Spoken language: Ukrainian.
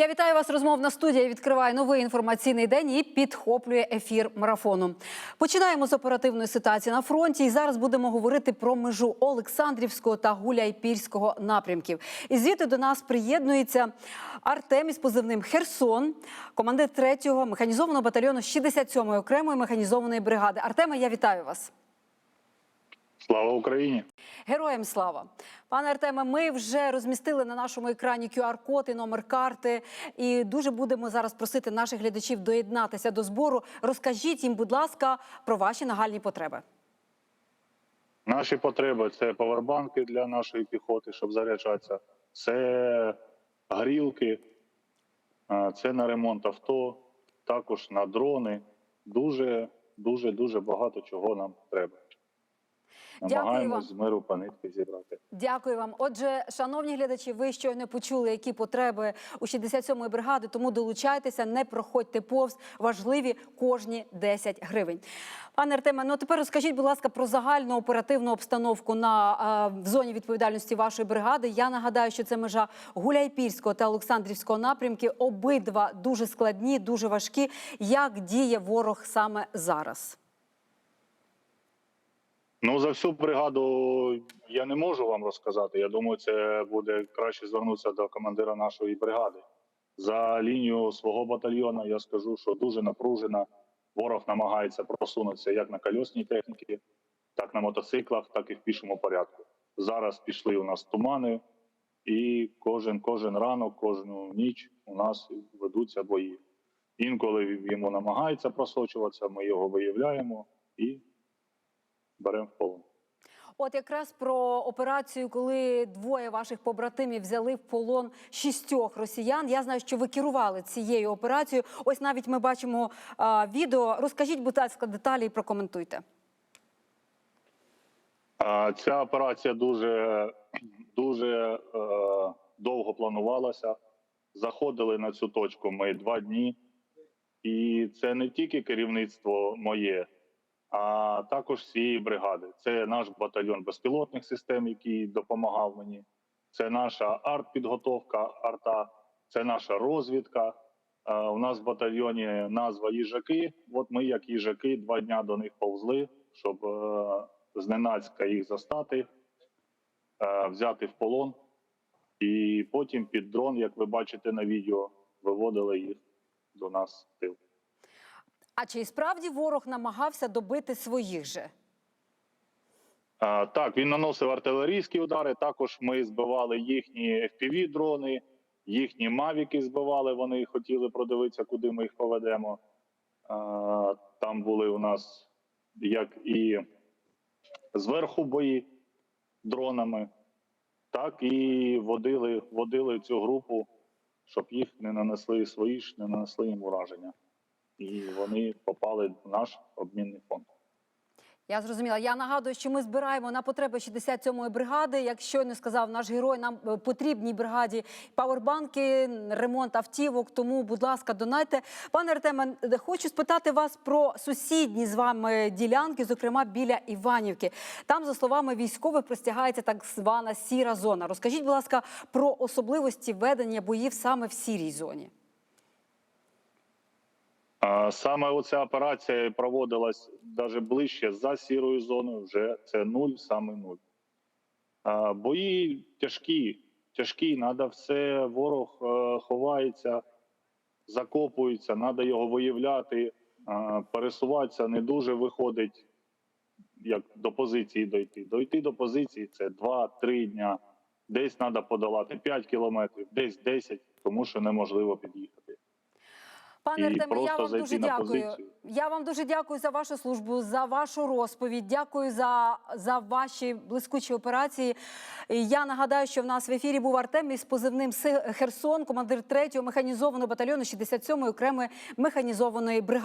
Я вітаю вас. Розмовна студія відкриває новий інформаційний день і підхоплює ефір марафону. Починаємо з оперативної ситуації на фронті. І зараз будемо говорити про межу Олександрівського та Гуляйпільського напрямків. І звідти до нас приєднується Артем із позивним Херсон, командир 3-го механізованого батальйону 67-ї окремої механізованої бригади. Артеме, я вітаю вас. Слава Україні! Героям слава, пане Артеме. Ми вже розмістили на нашому екрані QR-код і номер карти. І дуже будемо зараз просити наших глядачів доєднатися до збору. Розкажіть їм, будь ласка, про ваші нагальні потреби. Наші потреби це павербанки для нашої піхоти, щоб заряджатися. Це грілки, це на ремонт авто, також на дрони. Дуже, дуже, дуже багато чого нам треба. Дякую вам. З миру по нитки зібрати. Дякую вам. Отже, шановні глядачі, ви щойно почули, які потреби у 67-ї бригади, тому долучайтеся, не проходьте повз. Важливі кожні 10 гривень. Пане Артеме, ну тепер розкажіть, будь ласка, про загальну оперативну обстановку на в зоні відповідальності вашої бригади. Я нагадаю, що це межа Гуляйпільського та Олександрівського напрямки. Обидва дуже складні, дуже важкі. Як діє ворог саме зараз? Ну, за всю бригаду я не можу вам розказати. Я думаю, це буде краще звернутися до командира нашої бригади. За лінію свого батальйону я скажу, що дуже напружена. Ворог намагається просунутися як на кольосній техніці, так на мотоциклах, так і в пішому порядку. Зараз пішли у нас тумани, і кожен, кожен ранок, кожну ніч у нас ведуться бої. Інколи йому намагається просочуватися, ми його виявляємо і беремо в полон. От якраз про операцію, коли двоє ваших побратимів взяли в полон шістьох росіян. Я знаю, що ви керували цією операцією. Ось навіть ми бачимо а, відео. Розкажіть, будь ласка, деталі і прокоментуйте. Ця операція дуже, дуже е, довго планувалася. Заходили на цю точку ми два дні, і це не тільки керівництво моє, а також всієї бригади. Це наш батальйон безпілотних систем, який допомагав мені. Це наша артпідготовка, арта, це наша розвідка. Е, У нас в батальйоні назва їжаки. От ми, як їжаки, два дня до них повзли, щоб е, зненацька їх застати, е, взяти в полон, і потім під дрон, як ви бачите на відео, виводили їх до нас в тил. А чи і справді ворог намагався добити своїх же? А, так, він наносив артилерійські удари. Також ми збивали їхні fpv дрони, їхні мавіки збивали. Вони хотіли продивитися, куди ми їх поведемо. А, там були у нас як і зверху бої дронами, так і водили, водили цю групу, щоб їх не нанесли свої ж, не нанесли їм ураження. І вони попали в наш обмінний фонд. Я зрозуміла. Я нагадую, що ми збираємо на потреби 67-ї бригади. Як щойно сказав наш герой, нам е, потрібній бригаді павербанки, ремонт автівок. Тому, будь ласка, донайте. Пане Артеме, е, хочу спитати вас про сусідні з вами ділянки, зокрема біля Іванівки. Там, за словами військових, простягається так звана сіра зона. Розкажіть, будь ласка, про особливості ведення боїв саме в сірій зоні. Саме оця операція проводилась навіть ближче за сірою зоною. Вже це нуль, саме нуль. Бої тяжкі, тяжкі. Надо все. Ворог е, ховається, закопується, треба його виявляти, пересуватися не дуже виходить, як до позиції дойти. Дойти до позиції це 2-3 дня. Десь треба подолати 5 кілометрів, десь 10, тому що неможливо під'їхати. Пане Артеме, я вам дуже дякую. позицію. Я вам дуже дякую за вашу службу, за вашу розповідь. Дякую за, за ваші блискучі операції. Я нагадаю, що в нас в ефірі був Артем із позивним Херсон, командир 3-го механізованого батальйону 67-ї окремої механізованої бригади.